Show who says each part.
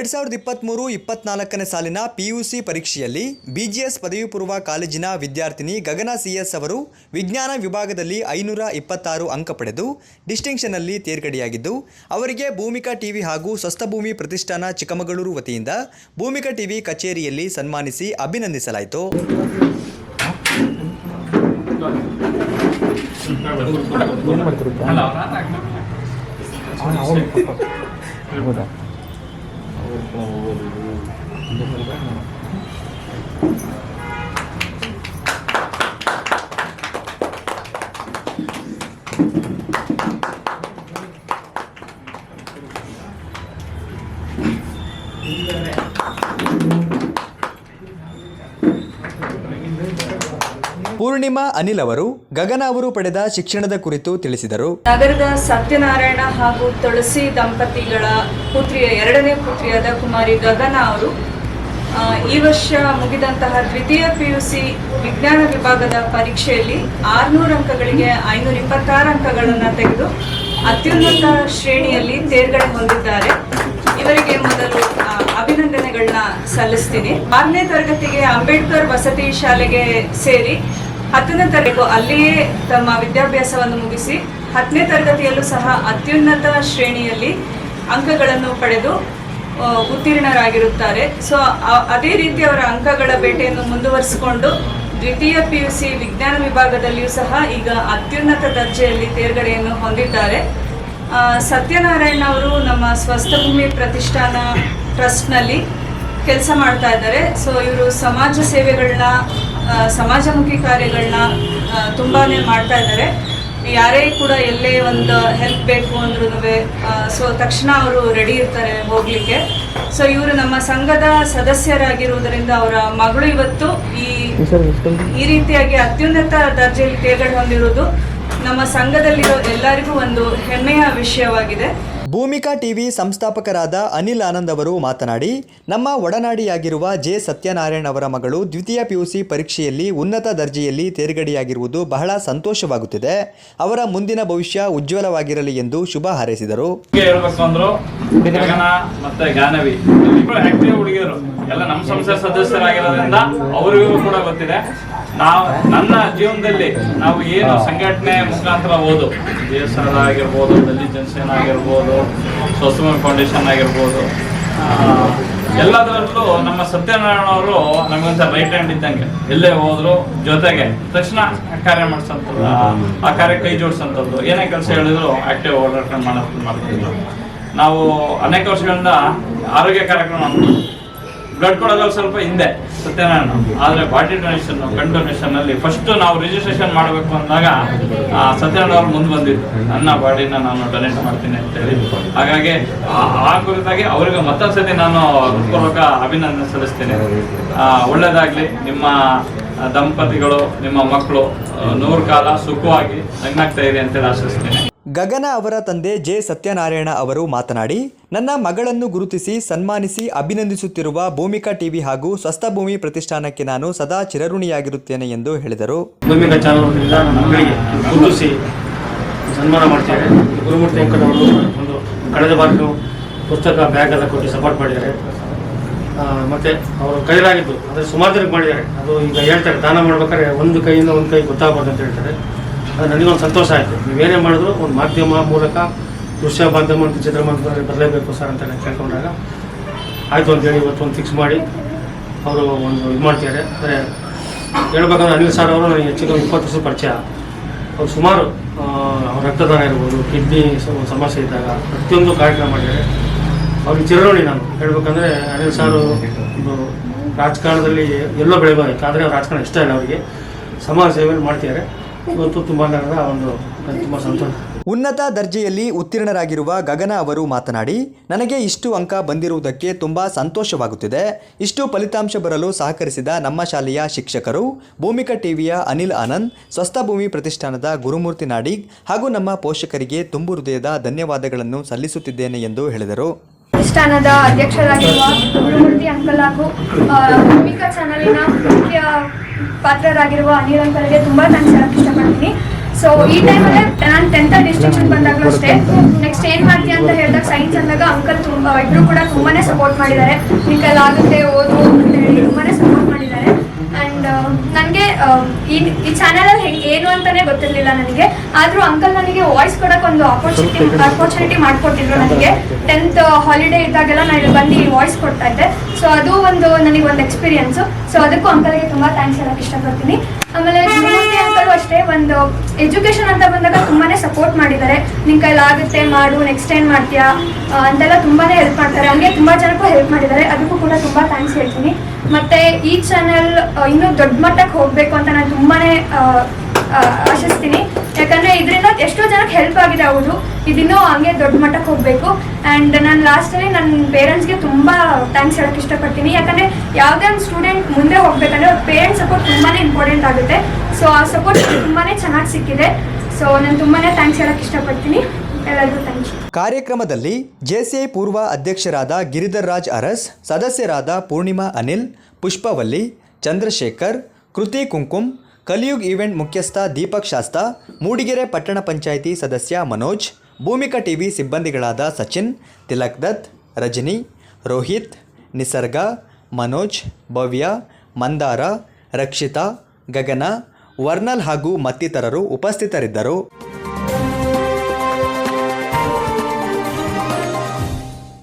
Speaker 1: ಎರಡು ಸಾವಿರದ ಇಪ್ಪತ್ತ್ಮೂರು ಇಪ್ಪತ್ನಾಲ್ಕನೇ ಸಾಲಿನ ಪಿ ಯು ಸಿ ಪರೀಕ್ಷೆಯಲ್ಲಿ ಬಿ ಜಿ ಎಸ್ ಪದವಿ ಪೂರ್ವ ಕಾಲೇಜಿನ ವಿದ್ಯಾರ್ಥಿನಿ ಗಗನ ಸಿ ಎಸ್ ಅವರು ವಿಜ್ಞಾನ ವಿಭಾಗದಲ್ಲಿ ಐನೂರ ಇಪ್ಪತ್ತಾರು ಅಂಕ ಪಡೆದು ಡಿಸ್ಟಿಂಕ್ಷನ್ನಲ್ಲಿ ತೇರ್ಗಡೆಯಾಗಿದ್ದು, ಅವರಿಗೆ ಭೂಮಿಕಾ ಟಿವಿ ಹಾಗೂ ಸ್ವಸ್ಥಭೂಮಿ ಪ್ರತಿಷ್ಠಾನ ಚಿಕ್ಕಮಗಳೂರು ವತಿಯಿಂದ ಭೂಮಿಕಾ ಟಿವಿ ಕಚೇರಿಯಲ್ಲಿ ಸನ್ಮಾನಿಸಿ ಅಭಿನಂದಿಸಲಾಯಿತು.
Speaker 2: ಹೌದಾ? Kalau gue dulu. Untuk mereka Thank you.
Speaker 1: Purnima Anil ಅವರು ಗಗನ ಅವರು ಪಡೆದ ಶಿಕ್ಷಣದ ಕುರಿತು ತಿಳಿಸಿದರು.
Speaker 3: ನಗರದ ಸತ್ಯನಾರಾಯಣ ಹಾಗೂ ತುಳಸಿ ದಂಪತಿಗಳ ಪುತ್ರಿಯ, ಎರಡನೇ ಪುತ್ರಿಯಾದ ಕುಮಾರಿ ಗಗನ ಅವರು ಈ ವರ್ಷ ಮುಗಿದಂತಹ ದ್ವಿತೀಯ ಪಿಯುಸಿ ವಿಜ್ಞಾನ ವಿಭಾಗದ ಪರೀಕ್ಷೆಯಲ್ಲಿ ಆರ್ನೂರು ಅಂಕಗಳಿಗೆ ಐನೂರ ಇಪ್ಪತ್ತಾರು ಅಂಕಗಳನ್ನು ತೆಗೆದು ಅತ್ಯುನ್ನತ ಶ್ರೇಣಿಯಲ್ಲಿ ತೇರ್ಗಡೆ ಹೊಂದಿದ್ದಾರೆ. ಇವರಿಗೆ ಮೊದಲು ಅಭಿನಂದನೆಗಳನ್ನ ಸಲ್ಲಿಸ್ತೀನಿ. ಆರನೇ ತರಗತಿಗೆ ಅಂಬೇಡ್ಕರ್ ವಸತಿ ಶಾಲೆಗೆ ಸೇರಿ ಹತ್ತನೇ ತರಗತಿ ಅಲ್ಲಿಯೇ ತಮ್ಮ ವಿದ್ಯಾಭ್ಯಾಸವನ್ನು ಮುಗಿಸಿ ಹತ್ತನೇ ತರಗತಿಯಲ್ಲೂ ಸಹ ಅತ್ಯುನ್ನತ ಶ್ರೇಣಿಯಲ್ಲಿ ಅಂಕಗಳನ್ನು ಪಡೆದು ಉತ್ತೀರ್ಣರಾಗಿರುತ್ತಾರೆ. ಸೊ ಅದೇ ರೀತಿ ಅವರ ಅಂಕಗಳ ಬೇಟೆಯನ್ನು ಮುಂದುವರಿಸಿಕೊಂಡು ದ್ವಿತೀಯ ಪಿ ಯು ಸಿ ವಿಜ್ಞಾನ ವಿಭಾಗದಲ್ಲಿಯೂ ಸಹ ಈಗ ಅತ್ಯುನ್ನತ ದರ್ಜೆಯಲ್ಲಿ ತೇರ್ಗಡೆಯನ್ನು ಹೊಂದಿದ್ದಾರೆ. ಸತ್ಯನಾರಾಯಣ ಅವರು ನಮ್ಮ ಸ್ವಸ್ಥಭೂಮಿ ಪ್ರತಿಷ್ಠಾನ ಟ್ರಸ್ಟ್ನಲ್ಲಿ ಕೆಲಸ ಮಾಡ್ತಾ ಇದ್ದಾರೆ. ಸೊ ಇವರು ಸಮಾಜ ಸೇವೆಗಳನ್ನ ಸಮಾಜಮುಖಿ ಕಾರ್ಯಗಳನ್ನ ತುಂಬಾ ಮಾಡ್ತಾ ಇದ್ದಾರೆ. ಯಾರೇ ಕೂಡ ಎಲ್ಲೇ ಒಂದು ಹೆಲ್ಪ್ ಬೇಕು ಅಂದ್ರೂ ಸೊ ತಕ್ಷಣ ಅವರು ರೆಡಿ ಇರ್ತಾರೆ ಹೋಗ್ಲಿಕ್ಕೆ. ಸೊ ಇವರು ನಮ್ಮ ಸಂಘದ ಸದಸ್ಯರಾಗಿರುವುದರಿಂದ ಅವರ ಮಗಳು ಇವತ್ತು ಈ ಈ ರೀತಿಯಾಗಿ ಅತ್ಯುನ್ನತ ದರ್ಜೆಯಲ್ಲಿ ತೇಗಡೆ ಹೊಂದಿರುವುದು ನಮ್ಮ ಸಂಘದಲ್ಲಿರೋ ಎಲ್ಲರಿಗೂ ಒಂದು ಹೆಮ್ಮೆಯ ವಿಷಯವಾಗಿದೆ.
Speaker 1: ಭೂಮಿಕಾ ಟಿವಿ ಸಂಸ್ಥಾಪಕರಾದ ಅನಿಲ್ ಆನಂದ್ ಅವರು ಮಾತನಾಡಿ, ನಮ್ಮ ಒಡನಾಡಿಯಾಗಿರುವ ಜೆ. ಸತ್ಯನಾರಾಯಣ್ ಅವರ ಮಗಳು ದ್ವಿತೀಯ ಪಿಯುಸಿ ಪರೀಕ್ಷೆಯಲ್ಲಿ ಉನ್ನತ ದರ್ಜೆಯಲ್ಲಿ ತೇರ್ಗಡೆಯಾಗಿರುವುದು ಬಹಳ ಸಂತೋಷವಾಗುತ್ತಿದೆ. ಅವರ ಮುಂದಿನ ಭವಿಷ್ಯ ಉಜ್ವಲವಾಗಿರಲಿ ಎಂದು ಶುಭ ಹಾರೈಸಿದರು.
Speaker 4: ಗಗನ ಮತ್ತೆ ಗಾನವಿ ಇಬ್ಬರು ಆಕ್ಟಿವ್ ಹುಡುಗಿಯರು. ಎಲ್ಲ ನಮ್ಮ ಸಂಸ್ಥೆ ಸದಸ್ಯರಾಗಿರೋದ್ರಿಂದ ಅವರಿಗೂ ಕೂಡ ಗೊತ್ತಿದೆ. ನಾವು ನನ್ನ ಜೀವನದಲ್ಲಿ ನಾವು ಏನು ಸಂಘಟನೆ ಮುಖಾಂತರ ಓದು. ಬಿ ಎಸ್ ಆಗಿರ್ಬೋದು, ದಲಿತ್ ಜನಸೇನ ಆಗಿರ್ಬೋದು ಸ್ವಸಮ ಫೌಂಡೇಶನ್ ಆಗಿರ್ಬೋದು ಎಲ್ಲದರಲ್ಲೂ ನಮ್ಮ ಸತ್ಯನಾರಾಯಣ ಅವರು ನಮಗಂತ ರೈಟ್ ಹ್ಯಾಂಡ್ ಇದ್ದಂಗೆ. ಎಲ್ಲೇ ಹೋದ್ರು ಜೊತೆಗೆ ತಕ್ಷಣ ಕಾರ್ಯ ಮಾಡಿಸಂತದ್ದು, ಆ ಕಾರ್ಯ ಕೈ ಜೋಡಿಸಂತದ್ದು. ಏನೇ ಕೆಲಸ ಹೇಳಿದ್ರು ಆಕ್ಟಿವ್ ಓಡಾಟ ಮಾಡ್ತಿದ್ರು. ನಾವು ಅನೇಕ ವರ್ಷಗಳಿಂದ ಆರೋಗ್ಯ ಕಾರ್ಯಕ್ರಮ ಬ್ಲಡ್ ಕೊಡೋದ್ರಲ್ಲಿ ಸ್ವಲ್ಪ ಹಿಂದೆ, ಸತ್ಯನಾರಾಯಣ. ಆದರೆ ಬಾಡಿ ಡೊನೇಷನ್ ಕಣ್ ಡೊನೇಷನ್ ಅಲ್ಲಿ ಫಸ್ಟ್ ನಾವು ರಿಜಿಸ್ಟ್ರೇಷನ್ ಮಾಡಬೇಕು ಅಂದಾಗ ಸತ್ಯನಾರಾಯಣ ಅವ್ರು ಮುಂದೆ ಬಂದಿದ್ದು ನನ್ನ ಬಾಡಿನ ನಾನು ಡೊನೇಟ್ ಮಾಡ್ತೀನಿ ಅಂತೇಳಿ. ಹಾಗಾಗಿ, ಆ- ಕುರಿತಾಗಿ ಅವರಿಗೆ ಮತ್ತೊಂದ್ಸತಿ ನಾನು ಹೃತ್ಪೂರ್ವಕ ಅಭಿನಂದನೆ ಸಲ್ಲಿಸ್ತೇನೆ. ಒಳ್ಳೇದಾಗ್ಲಿ. ನಿಮ್ಮ ದಂಪತಿಗಳು, ನಿಮ್ಮ ಮಕ್ಕಳು ನೂರು ಕಾಲ ಸುಖವಾಗಿ ನಗ್ನಾಗ್ತಾ ಇದೆ ಅಂತೇಳಿ ಆಶಿಸ್ತೀನಿ.
Speaker 1: ಗಗನ ಅವರ ತಂದೆ ಜೆ ಸತ್ಯನಾರಾಯಣ ಅವರು ಮಾತನಾಡಿ, ನನ್ನ ಮಗಳನ್ನು ಗುರುತಿಸಿ, ಸನ್ಮಾನಿಸಿ, ಅಭಿನಂದಿಸುತ್ತಿರುವ ಭೂಮಿಕಾ ಟಿವಿ ಹಾಗೂ ಸ್ವಸ್ಥಭೂಮಿ ಪ್ರತಿಷ್ಠಾನಕ್ಕೆ ನಾನು ಸದಾ ಚಿರಋಣಿಯಾಗಿರುತ್ತೇನೆ ಎಂದು ಹೇಳಿದರು.
Speaker 5: ಭೂಮಿಕಾ ಚಾನಲ್ನಿಂದ ಗುರುತಿಸಿ ಸನ್ಮಾನ ಮಾಡ್ತಿದ್ದಾರೆ. ಗುರುಮೂರ್ತಿ ಒಂದು ಕಳೆದ ಬಾರಿ ಪುಸ್ತಕ, ಬ್ಯಾಗ್ ಎಲ್ಲ ಕೊಟ್ಟು ಸಪೋರ್ಟ್ ಮಾಡಿದ್ದಾರೆ. ಮತ್ತೆ ಅವರು ಕೈಲಾಗಿದ್ದು, ಅಂದರೆ ಸುಮಾರು ಜನಕ್ಕೆ ಮಾಡಿದ್ದಾರೆ. ಅದು ಈಗ ಹೇಳ್ತಾರೆ, ದಾನ ಮಾಡ್ಬೇಕಾದ್ರೆ ಒಂದು ಕೈಯಿಂದ ಒಂದು ಕೈ ಗೊತ್ತಾಗಬಾರ್ದು ಅಂತ ಹೇಳ್ತಾರೆ. ಅದು ನನಗೊಂದು ಸಂತೋಷ ಆಯಿತು. ನೀವೇನೇ ಮಾಡಿದ್ರು ಒಂದು ಮಾಧ್ಯಮ ಮೂಲಕ, ದೃಶ್ಯ ಮಾಧ್ಯಮ ಅಂತ ಚಿತ್ರ ಮಾಧ್ಯಮದಲ್ಲಿ ಬರಲೇಬೇಕು ಸರ್ ಅಂತ ನಾನು ಕೇಳ್ಕೊಂಡಾಗ, ಆಯಿತು ಅಂತೇಳಿ ಇವತ್ತು ಒಂದು ಫಿಕ್ಸ್ ಮಾಡಿ. ಅವರು ಒಂದು ಇದು ಮಾಡ್ತಿದ್ದಾರೆ. ಅಂದರೆ ಹೇಳ್ಬೇಕಂದ್ರೆ ಅನಿಲ್ ಸರ್ ಅವರು ನನಗೆ ಹೆಚ್ಚಿಗೆ ಇಪ್ಪತ್ತು ವರ್ಷ ಪರಿಚಯ. ಅವ್ರು ಸುಮಾರು ರಕ್ತದಾನ ಇರ್ಬೋದು, ಕಿಡ್ನಿ ಸಮಸ್ಯೆ ಇದ್ದಾಗ ಪ್ರತಿಯೊಂದು ಕಾರ್ಯಕ್ರಮ ಮಾಡಿದ್ದಾರೆ. ಅವ್ರಿಗೆ ಚಿರೋಣಿ ನಾನು ಹೇಳ್ಬೇಕಂದ್ರೆ ಅನಿಲ್ ಸಾರು ಒಂದು ರಾಜಕಾರಣದಲ್ಲಿ ಎಲ್ಲೋ ಬೆಳೆಯೋದಕ್ಕೆ ಆದರೆ ಅವ್ರ ರಾಜಕಾರಣ ಇಷ್ಟ ಇಲ್ಲ ಅವರಿಗೆ. ಸಮಾಜ ಸೇವೆ ಮಾಡ್ತಿದ್ದಾರೆ.
Speaker 1: ಉನ್ನತ ದರ್ಜೆಯಲ್ಲಿ ಉತ್ತೀರ್ಣರಾಗಿರುವ ಗಗನ ಅವರು ಮಾತನಾಡಿ, ನನಗೆ ಇಷ್ಟು ಅಂಕ ಬಂದಿರುವುದಕ್ಕೆ ತುಂಬಾ ಸಂತೋಷವಾಗುತ್ತಿದೆ. ಇಷ್ಟು ಫಲಿತಾಂಶ ಬರಲು ಸಹಕರಿಸಿದ ನಮ್ಮ ಶಾಲೆಯ ಶಿಕ್ಷಕರು, ಭೂಮಿಕಾ ಟಿವಿಯ ಅನಿಲ್ ಆನಂದ್ ಸ್ವಸ್ಥಭೂಮಿ ಪ್ರತಿಷ್ಠಾನದ ಗುರುಮೂರ್ತಿ ನಾಡಿಗ್ ಹಾಗೂ ನಮ್ಮ ಪೋಷಕರಿಗೆ ತುಂಬು ಹೃದಯದ ಧನ್ಯವಾದಗಳನ್ನು ಸಲ್ಲಿಸುತ್ತಿದ್ದೇನೆ ಎಂದು ಹೇಳಿದರು.
Speaker 6: ಪ್ರತಿಷ್ಠಾನದ ಅಧ್ಯಕ್ಷರಾಗಿರುವ ಗುರುಮೂರ್ತಿ ಅಂಕಲ್ ಹಾಗೂ ಭೂಮಿಕಾ ಚಾನಲಿನ ಮುಖ್ಯ ಪಾತ್ರರಾಗಿರುವ ಅನಿಲ್ ಅಂಕಲ್ಗೆ ತುಂಬ ನಾನು ಹೇಳಕ್ಕೆ ಇಷ್ಟಪಡ್ತೀನಿ. ಸೊ ಈ ಟೈಮಲ್ಲೇ ನಾನು ಟೆಂತ್ ಡಿಸ್ಟಿಂಕ್ಷನ್ ಬಂದಾಗಲೂ ಅಷ್ಟೇ ನೆಕ್ಸ್ಟ್ ಏನು ಮಾಡ್ತೀಯ ಅಂತ ಹೇಳಿದಾಗ ಸೈನ್ಸ್ ಅಂದಾಗ ಅಂಕಲ್ ತುಂಬ ಇಬ್ಬರು ಕೂಡ ತುಂಬಾನೇ ಸಪೋರ್ಟ್ ಮಾಡಿದ್ದಾರೆ. ನಿನ್ ಆಗುತ್ತೆ, ಓದು ಅಂತ ಹೇಳಿ ತುಂಬಾನೇ ಸಪೋರ್ಟ್ ಮಾಡಿದ್ದಾರೆ. ಆ್ಯಂಡ್ ನನಗೆ ಈ ಈ ಚಾನಲಲ್ಲಿ ಹೆಂಗೆ, ಏನು ಅಂತಾನೆ ಗೊತ್ತಿರಲಿಲ್ಲ ನನಗೆ. ಆದರೂ ಅಂಕಲ್ ನನಗೆ ವಾಯ್ಸ್ ಕೊಡೋಕೆ ಒಂದು ಅಪರ್ಚುನಿಟಿ ಅಪರ್ಚುನಿಟಿ ಮಾಡ್ಕೊಟ್ಟಿದ್ರು ನನಗೆ. ಟೆಂತ್ ಹಾಲಿಡೇ ಇದ್ದಾಗೆಲ್ಲ ನಾನು ಇಲ್ಲಿ ಬಂದು ವಾಯ್ಸ್ ಕೊಡ್ತಾ ಇದ್ದೆ. ಸೊ ಅದು ಒಂದು ನನಗೆ ಒಂದು ಎಕ್ಸ್ಪೀರಿಯನ್ಸು ಸೊ ಅದಕ್ಕೂ ಅಂಕಲ್ಗೆ ತುಂಬ ಥ್ಯಾಂಕ್ಸ್ ಹೇಳಕ್ಕೆ ಇಷ್ಟಪಡ್ತೀನಿ. ಆಮೇಲೆ ಅಂಕಲು ಅಷ್ಟೇ ಒಂದು ಎಜುಕೇಷನ್ ಅಂತ ಬಂದಾಗ ತುಂಬಾನೇ ಸಪೋರ್ಟ್ ಮಾಡಿದ್ದಾರೆ. ನಿನ್ ಕೈಲಿ ಆಗುತ್ತೆ ಮಾಡು ನೆಕ್ಸ್ಟ್ ಏನ್ ಮಾಡ್ತೀಯಾ? ಅಂತೆಲ್ಲ ತುಂಬಾನೇ ಹೆಲ್ಪ್ ಮಾಡ್ತಾರೆ. ಹಂಗೆ ತುಂಬಾ ಜನಕ್ಕೂ ಹೆಲ್ಪ್ ಮಾಡಿದ್ದಾರೆ. ಅದಕ್ಕೂ ಕೂಡ ತುಂಬಾ ಥ್ಯಾಂಕ್ಸ್ ಹೇಳ್ತೀನಿ. ಮತ್ತೆ ಈ ಚಾನೆಲ್ ಇನ್ನೂ ದೊಡ್ಡ ಮಟ್ಟಕ್ಕೆ ಹೋಗಬೇಕು ಅಂತ ನಾನು ಆ, ಆಶಿಸ್ತೀನಿ. ಯಾಕಂದ್ರೆ ಇದರಿಂದ ಎಷ್ಟೋ ಜನಕ್ಕೆ ಹೆಲ್ಪ್ ಆಗಿದೆ ಹೌದು. ಇದಿನ್ನೂ ಹಂಗೆ ದೊಡ್ಡ ಮಟ್ಟಕ್ಕೆ ಹೋಗಬೇಕು. ಆ್ಯಂಡ್ ನಾನು ಲಾಸ್ಟಲ್ಲಿ ನನ್ನ ಪೇರೆಂಟ್ಸ್ಗೆ ತುಂಬ ಥ್ಯಾಂಕ್ಸ್ ಹೇಳಕ್ಕೆ ಇಷ್ಟಪಡ್ತೀನಿ. ಯಾಕಂದರೆ ಯಾವುದೇ ಒಂದು ಸ್ಟೂಡೆಂಟ್ ಮುಂದೆ ಹೋಗ್ಬೇಕಂದ್ರೆ ಅವ್ರ ಪೇರೆಂಟ್ಸ್ ಸಪೋರ್ಟ್ ತುಂಬಾ ಇಂಪಾರ್ಟೆಂಟ್ ಆಗುತ್ತೆ. ಸೊ ಆ ಸಪೋರ್ಟ್ ತುಂಬಾ ಚೆನ್ನಾಗಿ ಸಿಕ್ಕಿದೆ. ಸೊ ನಾನು ತುಂಬಾ ಥ್ಯಾಂಕ್ಸ್ ಹೇಳಕ್ಕೆ ಇಷ್ಟಪಡ್ತೀನಿ. ಎಲ್ಲರಿಗೂ ಥ್ಯಾಂಕ್ಸ್
Speaker 1: ಕಾರ್ಯಕ್ರಮದಲ್ಲಿ ಜೆಸಿಐ ಪೂರ್ವ ಅಧ್ಯಕ್ಷರಾದ ಗಿರಿಧರ್ ರಾಜ್ ಅರಸ್, ಸದಸ್ಯರಾದ ಪೂರ್ಣಿಮಾ ಅನಿಲ್, ಪುಷ್ಪವಲ್ಲಿ, ಚಂದ್ರಶೇಖರ್, ಕೃತಿ ಕುಂಕುಮ್ ಕಲಿಯುಗ್ ಈವೆಂಟ್ ಮುಖ್ಯಸ್ಥ ದೀಪಕ್ ಶಾಸ್ತ, ಮೂಡಿಗೆರೆ ಪಟ್ಟಣ ಪಂಚಾಯಿತಿ ಸದಸ್ಯ ಮನೋಜ್, ಭೂಮಿಕಾ ಟಿವಿ ಸಿಬ್ಬಂದಿಗಳಾದ ಸಚಿನ್, ತಿಲಕ್ ದತ್, ರಜನಿ, ರೋಹಿತ್, ನಿಸರ್ಗ, ಮನೋಜ್, ಭವ್ಯ, ಮಂದಾರ, ರಕ್ಷಿತಾ, ಗಗನ, ವರ್ನಲ್ ಹಾಗೂ ಮತ್ತಿತರರು ಉಪಸ್ಥಿತರಿದ್ದರು.